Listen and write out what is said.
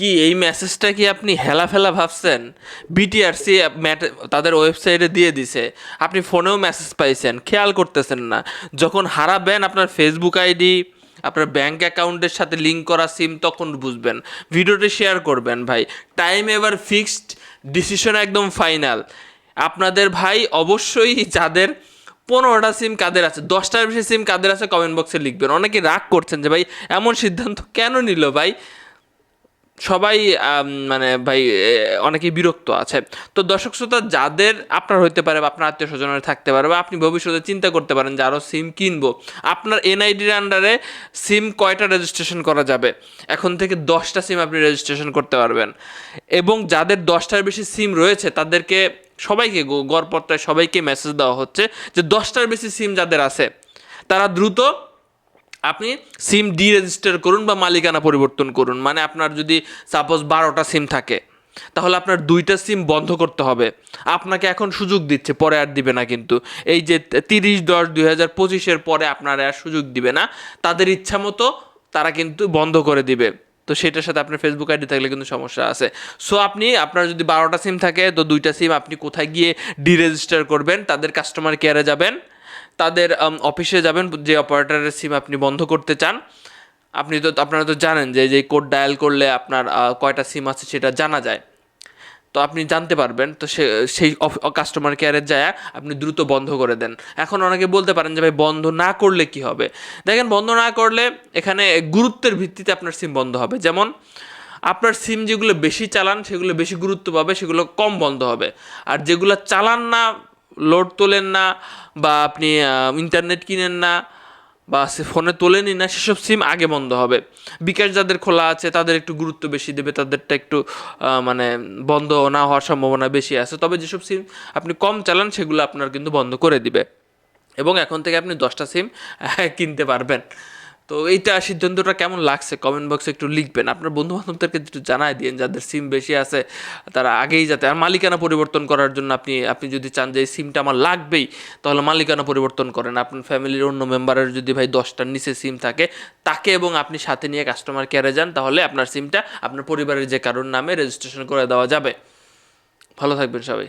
কি এই মেসেজটা কি আপনি হেলা ফেলা ভাবছেন বিটিআরসি তাদের ওয়েবসাইটে দিয়ে দিছে। আপনি ফোনেও মেসেজ পাইছেন, খেয়াল করতেছেন না। যখন হারাবেন আপনার ফেসবুক আইডি আপনার ব্যাঙ্ক অ্যাকাউন্টের সাথে লিঙ্ক করা সিম তখন বুঝবেন। ভিডিওটি শেয়ার করবেন ভাই। টাইম এবার ফিক্সড ডিসিশন একদম ফাইনাল আপনাদের ভাই অবশ্যই যাদের পনেরোটা সিম কাদের আছে, দশটার বেশি সিম কাদের আছে কমেন্ট বক্সে লিখবেন। অনেকে রাগ করছেন যে, ভাই, এমন সিদ্ধান্ত কেন নিল ভাই? সবাই মানে ভাই অনেকেই বিরক্ত আছে। তো দর্শক শ্রোতা, যাদের আপনার হইতে পারে বা আপনার আত্মীয় স্বজনের থাকতে পারে বা আপনি ভবিষ্যতে চিন্তা করতে পারেন যে আরও সিম কিনবো, আপনার এনআইডির আন্ডারে সিম কয়টা রেজিস্ট্রেশন করা যাবে? এখন থেকে দশটা সিম আপনি রেজিস্ট্রেশন করতে পারবেন। এবং যাদের দশটার বেশি সিম রয়েছে, তাদেরকে সবাইকে গড়পত্রায় সবাইকে মেসেজ দেওয়া হচ্ছে যে দশটার বেশি সিম যাদের আছে, তারা দ্রুত আপনি সিম ডি রেজিস্টার করুন বা মালিকানা পরিবর্তন করুন। মানে আপনার যদি সাপোজ বারোটা সিম থাকে, তাহলে আপনার দুইটা সিম বন্ধ করতে হবে। আপনাকে এখন সুযোগ দিচ্ছে, পরে আর দিবে না কিন্তু। এই যে তিরিশ দশ দুই হাজার পঁচিশের পরে আপনার আর সুযোগ দিবে না। তাদের ইচ্ছা মতো তারা কিন্তু বন্ধ করে দিবে। তো সেটার সাথে আপনার ফেসবুক আইডি থাকলে কিন্তু সমস্যা আছে। সো আপনি, আপনার যদি বারোটা সিম থাকে, তো দুইটা সিম আপনি কোথায় গিয়ে ডি রেজিস্টার করবেন? তাদের কাস্টমার কেয়ারে যাবেন। তাদের অফিসে যাবেন, যে অপারেটরের সিম আপনি বন্ধ করতে চান। আপনি তো, আপনারা তো জানেন যে যে কোড ডায়াল করলে আপনার কয়টা সিম আছে সেটা জানা যায়। তো আপনি জানতে পারবেন, তো সে, সেই কাস্টমার কেয়ারের যায়, আপনি দ্রুত বন্ধ করে দেন। এখন অনেকে বলতে পারেন যে, ভাই, বন্ধ না করলে কি হবে? দেখেন, বন্ধ না করলে এখানে গুরুত্বের ভিত্তিতে আপনার সিম বন্ধ হবে। যেমন, আপনার সিম যেগুলো বেশি চালান, সেগুলো বেশি গুরুত্ব পাবে, সেগুলো কম বন্ধ হবে। আর যেগুলো চালান না লোড তোলেন না বা আপনি ইন্টারনেট কিনেন না বা সে ফোনে তোলেনি না, সেসব সিম আগে বন্ধ হবে। বিকাশ যাদের খোলা আছে, তাদের একটু গুরুত্ব বেশি দেবে, তাদেরটা একটু মানে বন্ধ না হওয়ার সম্ভাবনা বেশি আছে। তবে যেসব সিম আপনি কম চালান, সেগুলো আপনার কিন্তু বন্ধ করে দিবে। এবং এখন থেকে আপনি দশটা সিম কিনতে পারবেন। তো এইটা সিদ্ধান্তটা কেমন লাগছে? কমেন্ট বক্সে একটু লিখবেন। আপনার বন্ধু বান্ধবদেরকে একটু জানাই দিন যাদের সিম বেশি আছে, তারা আগেই যাতে, আর মালিকানা পরিবর্তন করার জন্য আপনি আপনি যদি চান যে এই সিমটা আমার লাগবেই, তাহলে মালিকানা পরিবর্তন করেন। আপনার ফ্যামিলির অন্য মেম্বারের যদি ভাই দশটার নিচে সিম থাকে, তাকে এবং আপনি সাথে নিয়ে কাস্টমার কেয়ারে যান, তাহলে আপনার সিমটা আপনার পরিবারের যে কারোর নামে রেজিস্ট্রেশন করে দেওয়া যাবে। ভালো থাকবেন সবাই।